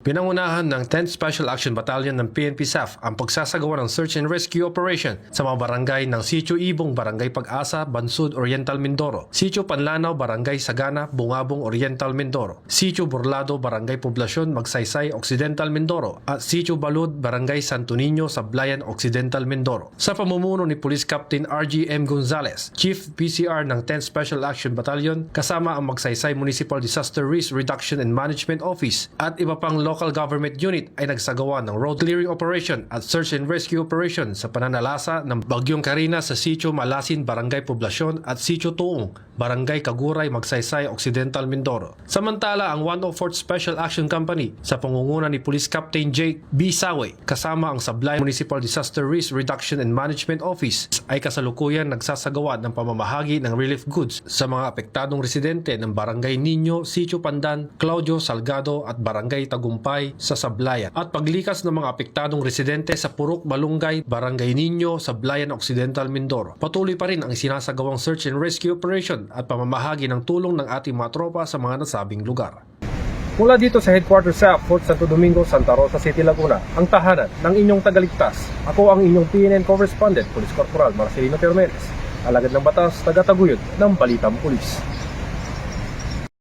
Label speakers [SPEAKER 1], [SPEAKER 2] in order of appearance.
[SPEAKER 1] Pinangunahan ng 10th Special Action Battalion ng PNP SAF ang pagsasagawa ng search and rescue operation sa mga barangay ng Sitio Ibong, Barangay Pag-asa, Bansud, Oriental Mindoro, Sitio Panlanaw, Barangay Sagana, Bungabong, Oriental Mindoro, Sitio Burlado, Barangay Poblasyon, Magsaysay, Occidental Mindoro, at Sitio Balud, Barangay Santo Niño, Sablayan, Occidental Mindoro. Sa pamumuno ni Police Captain RGM Gonzales, Chief PCR ng 10th Special Action Battalion, kasama ang Magsaysay Municipal Disaster Risk Reduction and Management Office at iba pang local government unit ay nagsagawa ng road clearing operation at search and rescue operation sa pananalasa ng Bagyong Karina sa Sitio Malasin, Barangay Poblasyon at Sitio Tuong, Barangay Kaguray, Magsaysay, Occidental Mindoro. Samantala, ang 104th Special Action Company sa pangunguna ni Police Captain Jake B. Sawe kasama ang Sablay Municipal Disaster Risk Reduction and Management Office ay kasalukuyan nagsasagawa ng pamamahagi ng relief goods sa mga apektadong residente ng Barangay Niño, Sitio Pandan, Claudio Salgado at Barangay Tagumpay sa Sablayan at paglikas ng mga apektadong residente sa Purok Malunggay, Barangay Niño, Sablayan Occidental Mindoro. Patuloy pa rin ang sinasagawang search and rescue operation at pamamahagi ng tulong ng ating mga tropa sa mga nasabing lugar. Mula dito sa headquarters sa Fort Santo Domingo, Santa Rosa City, Laguna, ang tahanan ng inyong tagaligtas. Ako ang inyong PNN correspondent, Police Corporal Marcelino Termenes, alagad ng batas, taga-taguyod ng Balitang Pulis.